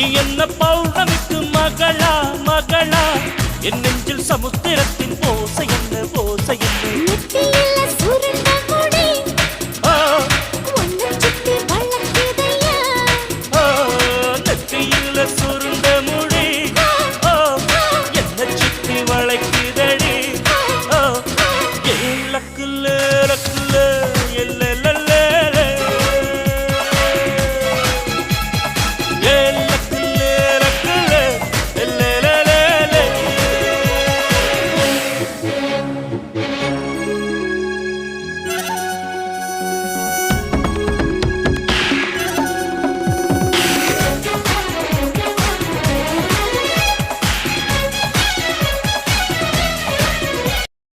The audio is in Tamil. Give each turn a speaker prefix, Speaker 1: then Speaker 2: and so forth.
Speaker 1: நீ என்ன பௌர்ணமிக்கு மகளா மகளா? என் நெஞ்சில் சமுத்திரத்தின் போசை என்ன போசை
Speaker 2: என்ன?
Speaker 1: சுருண்ட மொழி என்ன சுத்தி வளைக்குதழி